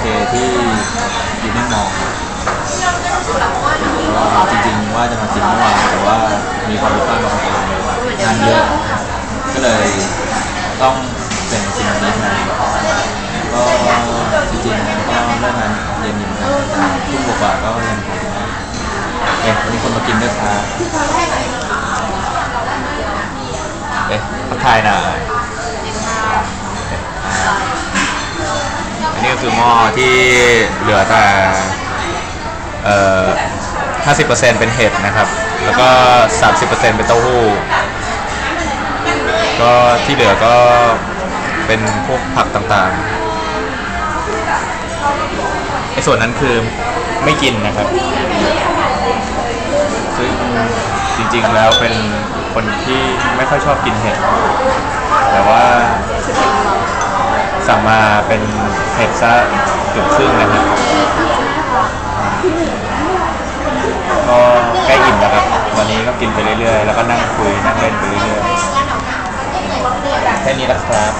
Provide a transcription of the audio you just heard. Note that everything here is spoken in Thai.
เคที่ยูเนียนมอลล์ก็จริงๆว่าจะมากินเมื่อวานแต่ว่ามีความผิดพลาดบางประการงานเยอะ ก็เลยต้องเปลี่ยนมากินวันนี้แทนก็จริงๆก็เลิกงานเย็นๆนะทุ่มกว่าก็ยังคงเอ๊ะมีคนมากินด้วยครับเอ๊ะทักทายหน่อย อันนี้ก็คือหม้อที่เหลือแต่เอ่อ50%เป็นเห็ดนะครับ แล้วก็ 30%เป็นเต้าหู้ ก็ที่เหลือก็เป็นพวกผักต่างๆไอ้ส่วนนั้นคือไม่กินนะครับ ซึ่งจริงๆแล้วเป็นคนที่ไม่ค่อยชอบกินเห็ด แต่ว่าสั่งมาเป็น เห็ดซะเกือบครึ่งนะครับก็ใกล้อิ่มแล้วครับวันนี้ก็กินไปเรื่อยๆ แล้วก็นั่งคุยนั่งเล่นไปเรื่อยๆแค่นี้แหละครับ